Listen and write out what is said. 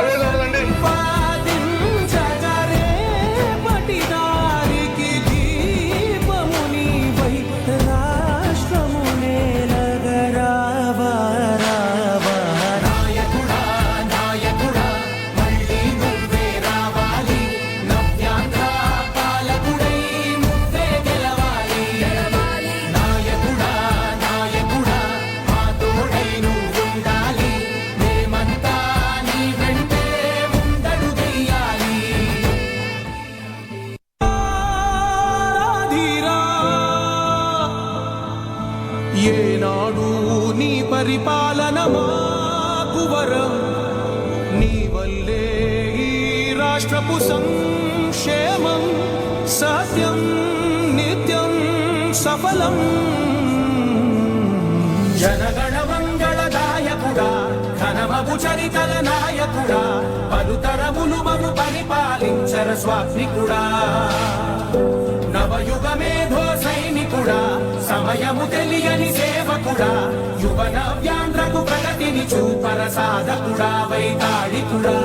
来来来 ఏనాడు నీ పరిపాలన మాకు వరం. నీ వల్లే ఈ రాష్ట్రపు సంక్షేమం సత్యం నిత్యం సఫలం. జనగణ మంగళదాయకుడా ఘనమగు చరితల నాయకుడా పలుతరములు మను పరిపాలించర స్వామికుడా నవయుగ సేవకుడా యువన వ్యాంధ్రకు ప్రగతిని చూపర సాధకుడా వైతాళికుడా.